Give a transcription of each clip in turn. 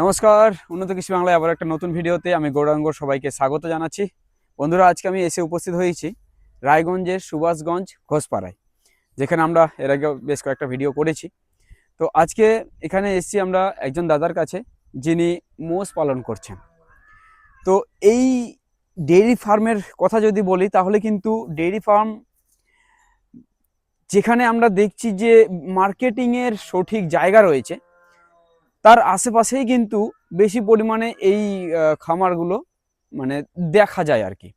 নমস্কার, উন্নত কৃষি বাংলায় আবার একটা নতুন ভিডিওতে আমি গৌরাঙ্গ সবাইকে স্বাগত জানাচ্ছি। বন্ধুরা, আজকে আমি এসে উপস্থিত হয়েছি রায়গঞ্জের সুভাষগঞ্জ ঘোষপাড়ায়, যেখানে আমরা এর আগে বেশ কয়েকটা ভিডিও করেছি। তো আজকে এখানে এসেছি আমরা একজন দাদার কাছে, যিনি মোষ পালন করছেন। তো এই ডেইরি ফার্মের কথা যদি বলি, তাহলে কিন্তু ডেইরি ফার্ম যেখানে আমরা দেখছি যে মার্কেটিংয়ের সঠিক জায়গা রয়েছে তার আশেপাশেই কিন্তু বেশি পরিমাণে এই খামারগুলো মানে দেখা যায় আর কি।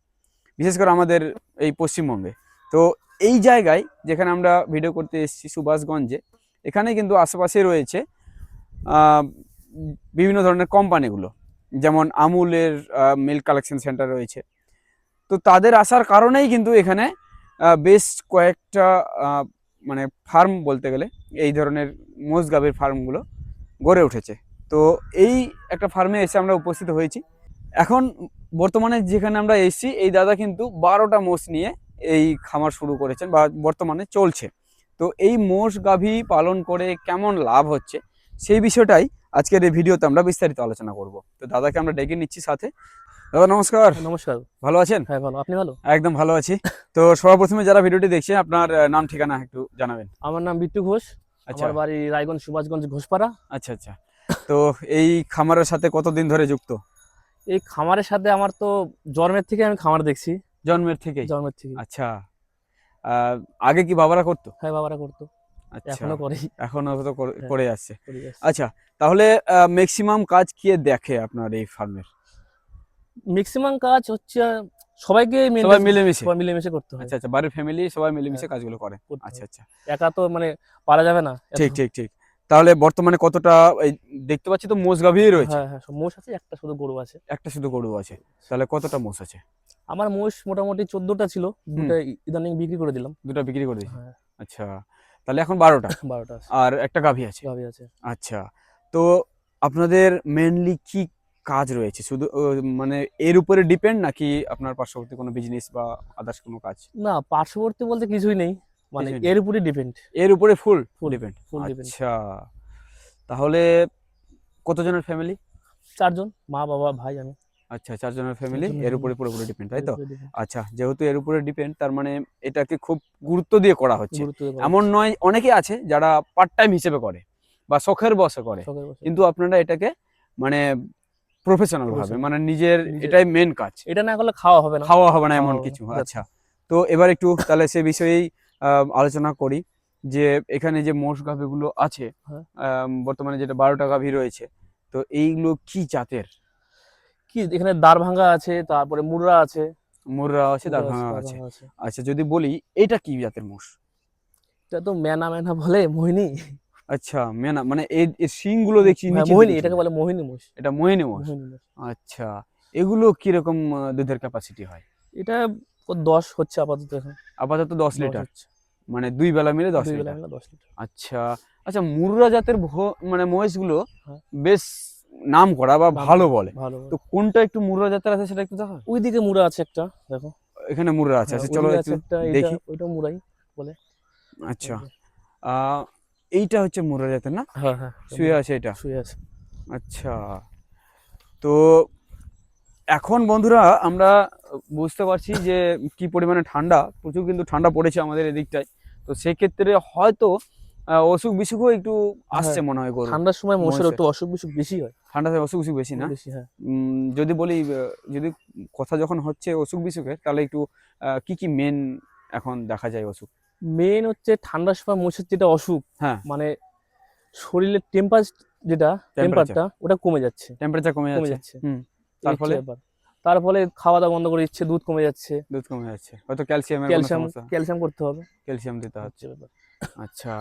বিশেষ করে আমাদের এই পশ্চিমবঙ্গে। তো এই জায়গায় যেখানে আমরা ভিডিও করতে এসেছি সুভাষগঞ্জে, এখানে কিন্তু আশেপাশে রয়েছে বিভিন্ন ধরনের কোম্পানিগুলো। যেমন আমুলের মিল্ক কালেকশন সেন্টার রয়েছে। তো তাদের আসার কারণেই কিন্তু এখানে বেশ কয়েকটা মানে ফার্ম বলতে গেলে, এই ধরনের মোষ ফার্মগুলো গড়ে উঠেছে। তো এই একটা ফার্মে এসে আমরা উপস্থিত হয়েছি। এখন বর্তমানে যেখানে আমরা এসেছি এই দাদা কিন্তু বারোটা মোষ নিয়ে এই খামার শুরু করেছেন বা বর্তমানে চলছে। তো এই মোষ গাভী পালন করে কেমন লাভ হচ্ছে সেই বিষয়টাই আজকের এই ভিডিওতে আমরা বিস্তারিত আলোচনা করব। তো দাদাকে আমরা ডেকে নিচ্ছি সাথে। দাদা নমস্কার। নমস্কার। ভালো আছেন? হ্যাঁ ভালো। আপনি ভালো? একদম ভালো আছি। তো সবার প্রথমে যারা ভিডিওটি দেখছে আপনার নাম ঠিকানা একটু জানাবেন। আমার নাম বিট্টু ঘোষ। আমার বাড়ি রায়গঞ্জ সুভাষগঞ্জ ঘোষপাড়া। আচ্ছা আচ্ছা। তো এই খামারের সাথে কতদিন ধরে যুক্ত? এই খামারের সাথে আমার তো জন্মের থেকে আমি খামার দেখছি। জন্মের থেকে? জন্মের থেকে। আচ্ছা। আগে কি বাবারা করতো? হ্যাঁ বাবারা করতো। আচ্ছা। এখনও করি। এখনও তো করে- হ্যাঁ। করে আসছে। আচ্ছা তাহলে ম্যাক্সিমাম কাজ কে দেখে আপনার এই ফার্মের ম্যাক্সিমাম কাজ হচ্ছে সবাইকে সবাই মিলেমিশে। সবাই মিলেমিশে করতে হয়। আচ্ছা আচ্ছা বাড়ির ফ্যামিলি সবাই মিলেমিশে হ্যাঁ, কাজগুলো করে। আচ্ছা আচ্ছা। একা তো মানে পারা যাবে না ঠিক ঠিক ঠিক। তাহলে বর্তমানে কতটা এই দেখতে পাচ্ছি তো মোষ গাভী রয়েছে। হ্যাঁ হ্যাঁ মোষ আছে একটা শুধু গরু আছে। একটা শুধু গরু আছে। তাহলে কতটা মোষ আছে? আমার মোষ মোটামুটি চোদ্দটা ছিল দুটো ইদানিং বিক্রি করে দিলাম। দুটো বিক্রি করে দিয়েছি? হ্যাঁ। আচ্ছা তাহলে এখন বারোটা। বারোটা আর একটা গাভী আছে? গাভী আছে। আচ্ছা তো আপনাদের মেনলি কি কাজ রয়েছে। শুধু মানে এর উপরে ডিপেন্ড নাকি আপনার পার্শ্ববর্তী কোনো বিজনেস বা আদার্স কোনো কাজ? না পার্শ্ববর্তী বলতে কিছুই নেই। মানে এর উপরে ডিপেন্ড এর উপরে full full depend full depend। আচ্ছা। তাহলে কতজনের ফ্যামিলি চারজন মা বাবা ভাই আমি। আচ্ছা চারজনের ফ্যামিলি এর উপরে। পুরোপুরি ডিপেন্ড তাই তো। আচ্ছা যেহেতু এর উপরে ডিপেন্ড তার মানে এটাকে খুব গুরুত্ব দিয়ে করা হচ্ছে। এমন নয় অনেকে আছে যারা পার্ট টাইম হিসেবে করে বা শখের বসে করে। কিন্তু আপনারা এটাকে মানে প্রফেশনাল ভাবে মানে নিজের এটাই মেন কাজ। এটা না করলে খাওয়া হবে না। খাওয়া হবে না এমন কিছু আচ্ছা। তো এবার একটু তাহলে সে বিষয়েই আলোচনা করি যে এখানে যে মোষ গাভীগুলো আছে হ্যাঁ। বর্তমানে যেটা বারোটা গাভী রয়েছে তো এইগুলো কি জাতের? কি এখানে দাঁড় ভাঙ্গা আছে তারপরে মুররা আছে। মুররা আছে মুররা দারভাঙা দাঁড় আছে। আচ্ছা যদি বলি এটা কি জাতের মোষ? এটা তো মেনা মেনা বলে মোহিনী। আচ্ছা মেনা মানে এর এর শিংগুলো দেখছি হ্যাঁ, মোহিনী এটাকে বলে মোহিনী মোষ। এটা মোহিনী মোষ? আচ্ছা এগুলো কীরকম দুধের ক্যাপাসিটি হয়? এটা দশ হচ্ছে আপাতত এখন। আপাতত দশ লিটার? মানে দুই বেলা মিলে দশ লিটার? আচ্ছা আচ্ছা মুর্রা জাতের ভো- মানে মহিষগুলো হ্যাঁ। বেশ নাম করা বা ভালো বলে। তো কোনটা একটু মুর্রা জাতের আছে সেটা একটু দেখো ওইদিকে মুরা আছে একটা দেখো। এখানে মুর্রা আছে হ্যাঁ, আচ্ছা চলো একটু দেখি। ওইটা মুড়াই আচ্ছা আহ, এইটা হচ্ছে মুর্রা জাতের না? হ্যাঁ হ্যাঁ শুয়ে আছে এটা? শুয়ে আছে। আচ্ছা। তো এখন বন্ধুরা আমরা বুঝতে পারছি যে কি পরিমাণে ঠান্ডা প্রচুর কিন্তু ঠান্ডা পড়েছে আমাদের এদিকটায়। তো সেক্ষেত্রে হয়তো অসুখ বিসুখও একটু আসছে মনে হয় গরু ঠান্ডার সময় মোষের। একটু অসুখ বিসুখ বেশি হয়। ঠান্ডাতে অসুখ বিসুখ বেশি না? বেশি হ্যাঁ। যদি বলি যদি কথা যখন হচ্ছে অসুখ বিসুখের তাহলে একটু কি কি মেন এখন দেখা যায় অসুখ? মেন হচ্ছে ঠান্ডার সময় মোষের যেটা অসুখ হ্যাঁ। মানে শরীরের টেম্পারেচার যেটা টেম্পারটা ওটা কমে যাচ্ছে। টেম্পারেচার কমে কমে যাচ্ছে। যাচ্ছে। হুম। এই তার ফলে? তার ফলে খাওয়া দাওয়া বন্ধ করে দিচ্ছে দুধ কমে যাচ্ছে। দুধ কমে যাচ্ছে। হয়তো ক্যালসিয়াম সমস্যা। ক্যালসিয়াম করতে হবে। ক্যালসিয়াম দিতে হচ্ছে আচ্ছা।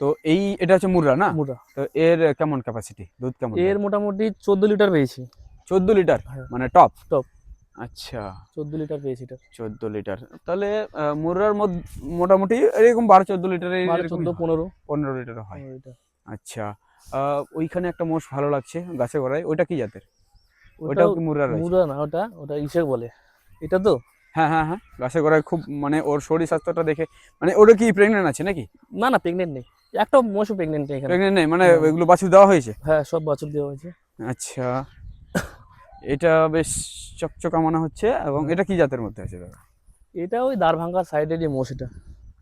তো এই এটা হচ্ছে মুরা না? মুড়া তো এর কেমন ক্যাপাসিটি দুধ কেমন এর মোটামুটি চোদ্দ লিটার পেয়েছি। চোদ্দ লিটার হ্যাঁ। মানে টপ Top। আচ্ছা। চোদ্দ লিটার পেয়েছি এটা। চোদ্দ লিটার। তাহলে মধ্যে মোটামুটি এরকম বারো চোদ্দ লিটারের বারো চোদ্দ পনেরো। পনেরো লিটার হয়। আচ্ছা ওইখানে একটা মোষ ভালো লাগছে গাছে গড়ায়। ওইটা কি জাতের? কি মুর্রার রয়েছে? না ওটা ওটা ইসে বলে। এটা তো? হ্যাঁ হ্যাঁ হ্যাঁ। গাছে গড়ায় খুব মানে ওর শরীর স্বাস্থ্যটা দেখে মানে ওটা কি প্রেগনেন্ট আছে নাকি? না না প্রেগনেন্ট নেই। একটা মোষও প্রেগনেন্ট নেই প্রেগনেন্ট নেই মানে। এগুলো বাছুর দেওয়া হয়েছে? হ্যাঁ সব বাছুর দেওয়া হয়েছে। আচ্ছা। এটা বেশ চকচকা মনে হচ্ছে এবং এটা কি জাতের মধ্যে আছে দাদা? এটা ওই দারভাঙ্গার সাইডে যে মোষ এটা।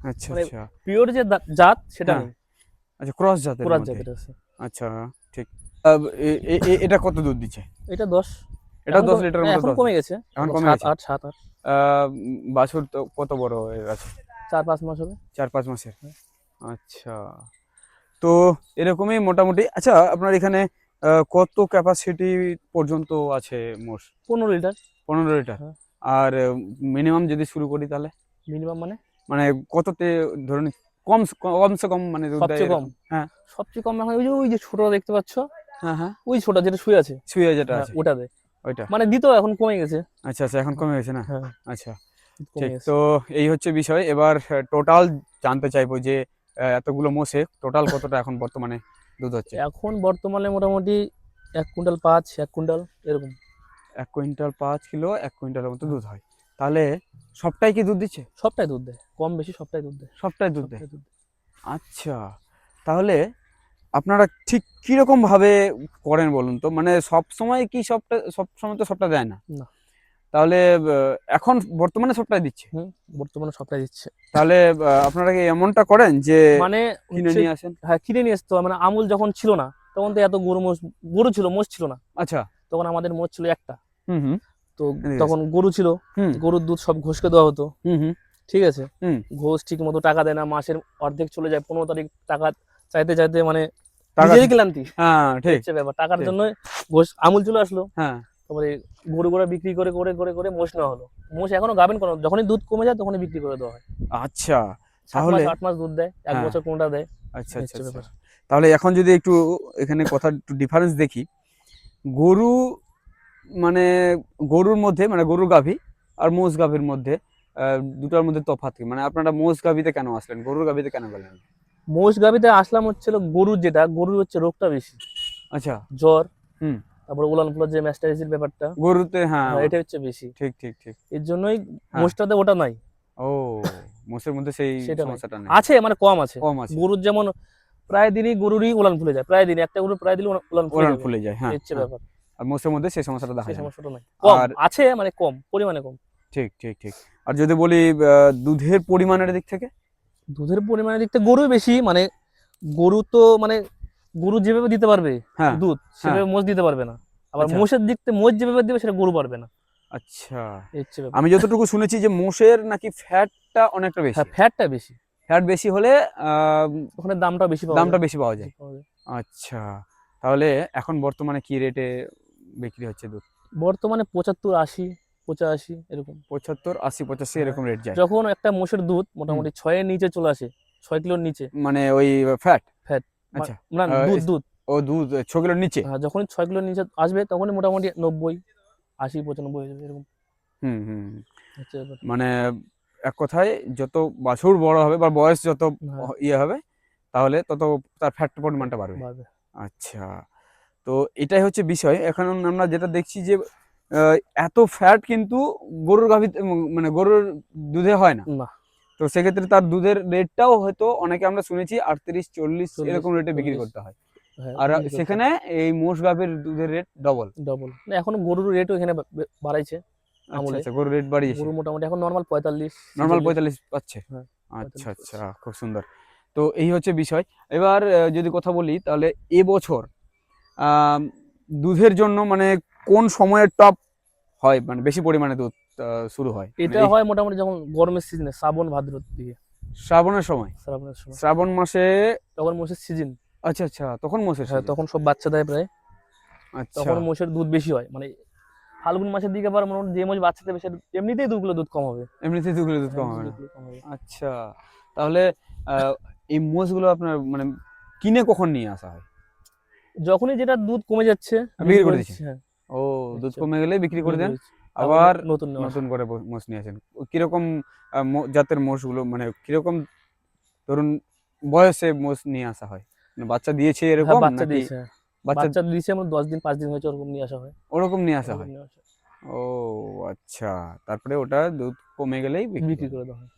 আচ্ছা মানে আচ্ছা। পিওর যে জাত সেটা হ্যাঁ, আচ্ছা ক্রস জাতের মধ্যে। জাতের আছে। আচ্ছা ঠিক। এটা কত দুধ দিচ্ছে? এটা দশ। এটা এখন দশ কমে- লিটার হ্যাঁ, মতো এখন কমে গেছে। এখন কমে গেছে। আট সাত আট। আহ, বাছুর তো কত বড় হয়ে আছে? চার পাঁচ মাস হবে। চার পাঁচ মাসের। হ্যাঁ। আচ্ছা। তো এরকমই মোটামুটি। আচ্ছা আপনার এখানে কত ক্যাপাসিটি পর্যন্ত আছে মোষ? পনেরো লিটার। পনেরো লিটার। হ্যাঁ। আর মিনিমাম যদি শুরু করি তাহলে? মিনিমাম মানে? মানে কততে ধরুন কম কমসে কম মানে সবচেয়ে কম? হ্যাঁ। সবচেয়ে কম এখন ওই যে ওই যে ছোট দেখতে পাচ্ছ? হ্যাঁ হ্যাঁ। ওই ছোট যেটা শুয়ে আছে। শুয়ে যেটা হ্যাঁ, আছে। ওটা দে ওইটা। মানে দিত এখন কমে গেছে। আচ্ছা আচ্ছা এখন কমে গেছে না? হ্যাঁ। আচ্ছা। ঠিক তো এই হচ্ছে বিষয়। এবার টোটাল জানতে চাইব যে এতগুলো মোষে টোটাল কতটা এখন বর্তমানে? দুধ হচ্ছে। এখন বর্তমানে মোটামুটি এক কুইন্টাল পাঁচ এক কুইন্টাল এরকম। এক কুইন্টাল পাঁচ কিলো এক কুইন্টালের মতো দুধ হয়। তাহলে সবটাই কি দুধ দিচ্ছে? সবটাই দুধ দেয় কম বেশি সবটাই দুধ দেয়। সবটাই দুধ দেয়? আচ্ছা তাহলে আপনারা ঠিক কীরকম ভাবে করেন বলুন তো? মানে সব সময় কি সবটা সব সময় তো সবটা দেয় না? না। তাহলে এখন বর্তমানে সবটাই দিচ্ছে? বর্তমানে সবটাই দিচ্ছে। তাহলে আপনারা কি এমনটা করেন যে মানে কিনে নিয়ে আসেন? হ্যাঁ কিনে নিয়ে আসতো। মানে আমুল যখন ছিল না তখন তো এত গরু মোষ গরু ছিল মোষ ছিল না। আচ্ছা। তখন আমাদের মোষ ছিল একটা। হুম হুম। তো তখন গরু ছিল গরুর দুধ সব ঘোষকে দেওয়া হতো। হুম হুম। ঠিক আছে? হুম। ঘোষ ঠিক মতো টাকা দেয় না মাসের অর্ধেক চলে যায় পনেরো তারিখ টাকা চাইতে চাইতে মানে টাকা- নিজেরই ক্লান্তি। হ্যাঁ ঠিক। হচ্ছে ব্যাপার। টাকার। জন্য ঘোষ আমুল চলে আসলো। হ্যাঁ। তারপরে গরু গরু বিক্রি করে করে করে করে মোষ নেওয়া হলো। মোষ এখনও গাবেন কোনো যখনই দুধ কমে যায় তখনই বিক্রি করে দেওয়া হয়। আচ্ছা তাহলে- আট মাস দুধ দেয় এক হ্যাঁ। বছর কোনটা দেয় আচ্ছা আচ্ছা আচ্ছা। তাহলে এখন যদি একটু এখানে কথা একটু ডিফারেন্স দেখি গরু মানে গরুর মধ্যে মানে গরুর গাভী আর মোষ গাভীর মধ্যে দুটার মধ্যে তফাৎ কি? মানে আপনারা মোষ গাভীতে কেন আসলেন? গরুর গাভীতে কেন গেলেন? মোষ গাভিতে আসলাম হচ্ছিল গরুর যেটা গরুর হচ্ছে রোগটা বেশি। আচ্ছা। জ্বর হুম। তারপরে উলান ফুলার যে ম্যাস্টাইসির ব্যাপারটা গরুতে হ্যাঁ। হ্যাঁ, এটা হচ্ছে বেশি। ঠিক ঠিক ঠিক। এর জন্যই হ্যাঁ। মোষটাতে ওটা নাই। ও মোষের মধ্যে সেই। সমস্যাটা নেই। আছে মানে কম আছে। কম আছে। গরুর যেমন প্রায় দিনই গরুরই উলান ফুলে যায় প্রায় দিনই একটা গরু প্রায় দিনই উলান- ফুলে ওরান ফুলে যায় হ্যাঁ হচ্ছে হ্যাঁ। ব্যাপার। আর মোষের মধ্যে সেই সমস্যাটা দেখা যায়। সমস্যাটা নাই। কম আর- আছে মানে কম পরিমাণে কম। ঠিক ঠিক ঠিক। আর যদি বলি দুধের পরিমাণের দিক থেকে? দুধের পরিমাণের দিক থেকে গরু বেশি মানে গরু তো মানে গরু যেভাবে দিতে পারবে হ্যাঁ দুধ সেভাবে মোষ দিতে পারবে না। আবার আচ্ছা। মোষের দিক থেকে মোষ যেভাবে দিবে সেটা গরু পারবে না। আচ্ছা। আমি যতটুকু শুনেছি যে মোষের নাকি ফ্যাটটা অনেকটা বেশি। হ্যাঁ ফ্যাটটা বেশি। ফ্যাট বেশি হলে ওখানে দামটা বেশি দামটা বেশি পাওয়া যায়। আচ্ছা। তাহলে এখন বর্তমানে কি রেটে বিক্রি হচ্ছে দুধ? বর্তমানে পঁচাত্তর আশি পঁচাশি এরকম। পঁচাত্তর আশি পঁচাশি হ্যাঁ। এরকম রেট যায়। যখন একটা মোষের দুধ মোটামুটি ছয়ের নিচে চলে আসে ছয় কিলোর নিচে। মানে ওই ফ্যাট? Fat, আচ্ছা। না দুধ দুধ। ও দুধ ছ কিলোর নিচে? হ্যাঁ যখনই ছয় কিলোর নিচে আসবে তখনই মোটামুটি নব্বই আশি পঁচানব্বই হয়ে যাবে এরকম। হুম হুম। মানে এক কথায় যত বাছুর বড় হবে বা বয়স যত হ্যাঁ, ইয়ে হবে তাহলে তত তার ফ্যাট পরিমাণটা বাড়বে। আচ্ছা। তো এটাই হচ্ছে বিষয়। এখন আমরা যেটা দেখছি যে এত ফ্যাট কিন্তু গরুর গাভিতে মানে গরুর দুধে হয় না। তো সেক্ষেত্রে তার দুধের রেটটাও হয়তো অনেকে আমরা শুনেছি আটত্রিশ চল্লিশ এরকম রেটে বিক্রি করতে হয়। হ্যাঁ, আর সেখানে এই মোষ গাভীর দুধের রেট ডবল ডবল এখন গরুর রেটও এখানে বাড়াইছে আচ্ছা আচ্ছা গরুর রেট বাড়িয়েছে। গরু মোটামুটি এখন নর্মাল পঁয়তাল্লিশ নর্মাল পঁয়তাল্লিশ পাচ্ছে। হ্যাঁ, আচ্ছা আচ্ছা খুব সুন্দর। তো এই হচ্ছে বিষয়। এবার যদি কথা বলি তাহলে এবছর দুধের জন্য মানে কোন সময়ের টপ হয়? মানে বেশি পরিমাণে দুধ? শুরু হয়। মানে এটা হয় মোটামুটি যখন গরমের সিজনে শ্রাবণ ভাদ্র দিকে। শ্রাবণের সময়? শ্রাবণের সময়। শ্রাবণ মাসে তখন মোষের সিজন আচ্ছা আচ্ছা তখন মোষের হ্যাঁ তখন সব বাচ্চা দেয় প্রায়। আচ্ছা। তখন মোষের দুধ বেশি হয়। মানে ফাল্গুন মাসের দিকে আবার মোটামুটি যে মোষ বাচ্চা দেবে সেটা এমনিতেই দুধগুলো দুধ কম হবে। এমনিতেই দুধগুলো দুধ কম হবে। আচ্ছা। তাহলে আহ, এই মোষগুলো আপনার মানে কিনে কখন নিয়ে আসা হয়? যখনই যেটা দুধ কমে যাচ্ছে বিক্রি করে দিচ্ছি, হ্যাঁ। ও দুধ আচ্ছা। কমে গেলে বিক্রি করে দেন। আবার নতুন নতুন করে মোষ নিয়ে আসেন। কীরকম জাতের মোষগুলো মানে কীরকম ধরুন বয়সে মোষ নিয়ে আসা হয়? মানে বাচ্চা দিয়েছে হ্যাঁ, এরকম বাচ্চা দিয়েছে হ্যাঁ। বাচ্চা দিয়েছে আমরা দশ দিন পাঁচ দিন হয়েছে ওরকম নিয়ে আসা হয়। ওরকম নিয়ে আসা হয়। ও আচ্ছা। তারপরে ওটা দুধ কমে গেলেই বিক্রি করে দেওয়া হয়।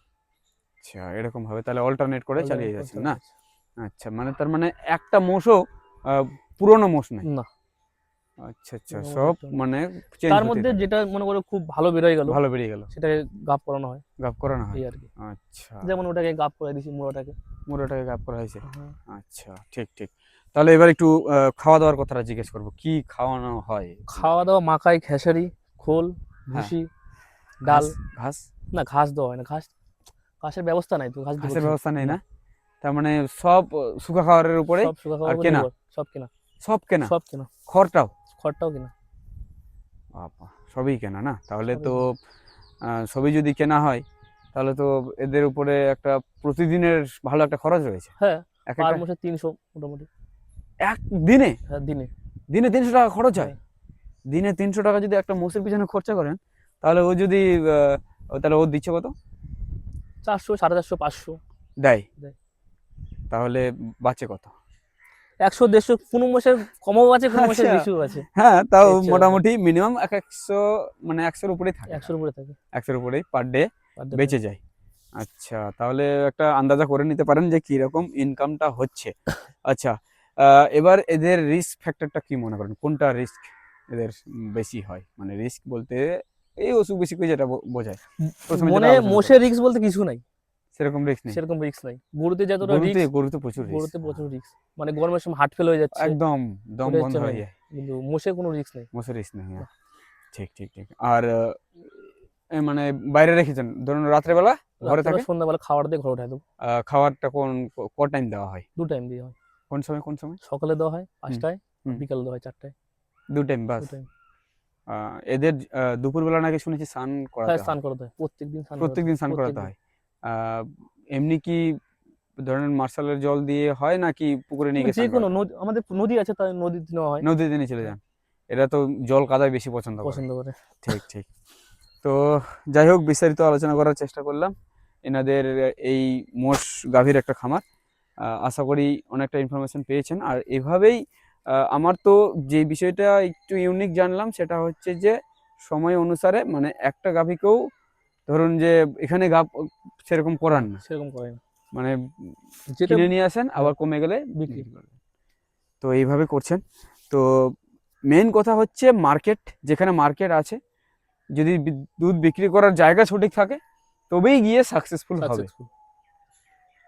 আচ্ছা এরকম ভাবে তাহলে অল্টারনেট করে চালিয়ে যাচ্ছেন না? আচ্ছা মানে তার মানে একটা মোষও পুরনো মোষ নয় না। আচ্ছা আচ্ছা। সব মানে তার মধ্যে যেটা মনে করো খুব ভালো বেরোয় গেল ভালো বেরিয়ে গেল। সেটাকে গাপ করানো হয়। গাপ করানো হয়। আর কি। আচ্ছা। যেমন ওটাকে গাপ করে দিছি মুড়োটাকে। মুরোটাকে গাপ করা হয়েছে। হ্যাঁ। আচ্ছা ঠিক ঠিক। তাহলে এবার একটু খাওয়া দাওয়ার কথাটা জিজ্ঞেস করব। কি খাওয়ানো হয়? খাওয়া দাওয়া মাকাই খেসারি খোল ভুসি ডাল। ঘাস- না ঘাস দেওয়া হয় না। ঘাস ঘাসের ব্যবস্থা নাই তো ঘাস ঘাসের ব্যবস্থা নেই না? তার মানে সব শুকা খাবারের উপরে সব শুকা খাবার কেনা? সব কেনা। সব কেনা? সব কেনা। খড়টাও? খড়টাও কেনা। বাবা, সবই কেনা না? তাহলে তো সবই যদি কেনা হয় তাহলে তো এদের উপরে একটা প্রতিদিনের ভালো একটা খরচ রয়েছে। হ্যাঁ এক পার মাসে তিনশো মোটামুটি। এক দিনে? হ্যাঁ দিনে। দিনে তিনশো টাকা খরচ হয়? হ্যাঁ। দিনে তিনশো টাকা যদি একটা মোষের পিছনে খরচা করেন তাহলে ও যদি তাহলে ও দিচ্ছে কত? চারশো সাড়ে চারশো পাঁচশো। দেয়। দেয়। তাহলে বাঁচে কত? একশো দেড়শো কোনো মাসের কমও আছে কোনো মাসের আচ্ছা। বেশিও আছে। হ্যাঁ তাও মোটামুটি মিনিমাম এক একশো মানে একশোর উপরেই থাকে। একশোর উপরে থাকে। একশোর উপরেই পার ডে বেঁচে যায়। আচ্ছা তাহলে একটা আন্দাজা করে নিতে পারেন যে কি রকম ইনকামটা হচ্ছে। আচ্ছা এবার এদের রিস্ক ফ্যাক্টরটা কি মনে করেন? কোনটা রিস্ক এদের বেশি হয়? মানে রিস্ক বলতে এই অসুখ বেশি করে যেটা বোঝায়। মনে মোষের রিক্স বলতে কিছু নাই। সেরকম রিস্ক নেই। সেরকম রিক্স নাই। গরুতে যতটা গরুতে গরুতে প্রচুর রিস্ক গরুতে প্রচুর রিক্স মানে গরমের সময় হার্ট ফেল হয়ে যাচ্ছে। একদম দম বন্ধ হয়ে যায়। কিন্তু মোষে কোনো নেই। রিস্ক নেই হ্যাঁ। ঠিক ঠিক ঠিক। আর মানে বাইরে রেখেছেন? ধরুন রাত্রেবেলা ঘরে থাকে? সন্ধ্যাবেলা খাবার দিয়ে ঘরে উঠাই দেবো। খাবারটা কোন ক- টাইম দেওয়া হয়? দু টাইম দিয়ে হয়। কোন সময় কোন সময়? সকালে দেওয়া হয় পাঁচটায়। বিকালে দেওয়া হয় চারটায়। দু টাইম বাস। এদের দুপুরবেলা নাকি শুনেছি স্নান করাতে হ্যাঁ। হয় স্নান করাতে হয়। প্রত্যেকদিন স্নান প্রত্যেকদিন স্নান করাতে হয়। এমনি কি ধরেন মার্শালের জল দিয়ে হয় নাকি পুকুরে নিয়ে গেছে যে কোনো আমাদের নদী আছে তাই নদীতে নেওয়া হয়। নদীতে নিয়ে চলে যান। এরা তো জল কাদায় বেশি পছন্দ করে। পছন্দ করে। ঠিক ঠিক। তো যাই হোক বিস্তারিত আলোচনা করার চেষ্টা করলাম। এনাদের এই মোষ গাভীর একটা খামার। আশা করি অনেকটা ইনফরমেশন পেয়েছেন। আর এভাবেই আমার তো যে বিষয়টা একটু ইউনিক জানলাম সেটা হচ্ছে যে সময় অনুসারে মানে একটা গাভীকেও ধরুন যে এখানে গা সেরকম করান না। সেরকম করে না। মানে কিনে নিয়ে আসেন আবার কমে গেলে বিক্রি। করবেন। তো এইভাবে করছেন। তো মেন কথা হচ্ছে মার্কেট যেখানে মার্কেট আছে যদি দুধ বিক্রি করার জায়গা সঠিক থাকে তবেই গিয়ে সাকসেসফুল হবে।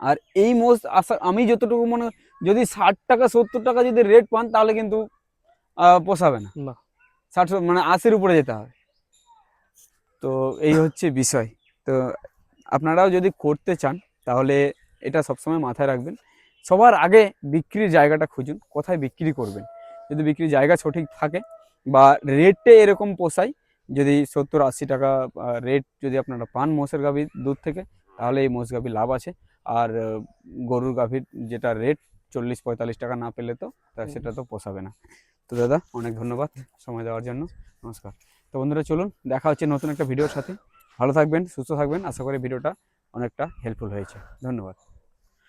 আর এই মোস্ট আশা আমি যতটুকু মনে যদি ষাট টাকা সত্তর টাকা যদি রেট পান তাহলে কিন্তু পোষাবে না। না। ষাট মানে আশির উপরে যেতে হবে। তো এই হচ্ছে বিষয়। তো আপনারাও যদি করতে চান, তাহলে এটা সবসময় মাথায় রাখবেন। সবার আগে বিক্রির জায়গাটা খুঁজুন, কোথায় বিক্রি করবেন। যদি বিক্রির জায়গা সঠিক থাকে বা রেটে এরকম পোষায় যদি সত্তর আশি টাকা রেট যদি আপনারা পান মোষের গাভীর দুধ থেকে, তাহলে এই মোষ গাভীর লাভ আছে। আর গরুর গাভীর যেটা রেট চল্লিশ পঁয়তাল্লিশ টাকা না পেলে তো সেটা তো পোষাবে না। তো দাদা, অনেক ধন্যবাদ সময় দেওয়ার জন্য। নমস্কার। তো বন্ধুরা চলুন, দেখা হচ্ছে নতুন একটা ভিডিওর সাথে। ভালো থাকবেন, সুস্থ থাকবেন। আশা করি ভিডিওটা অনেকটা হেল্পফুল হয়েছে। ধন্যবাদ।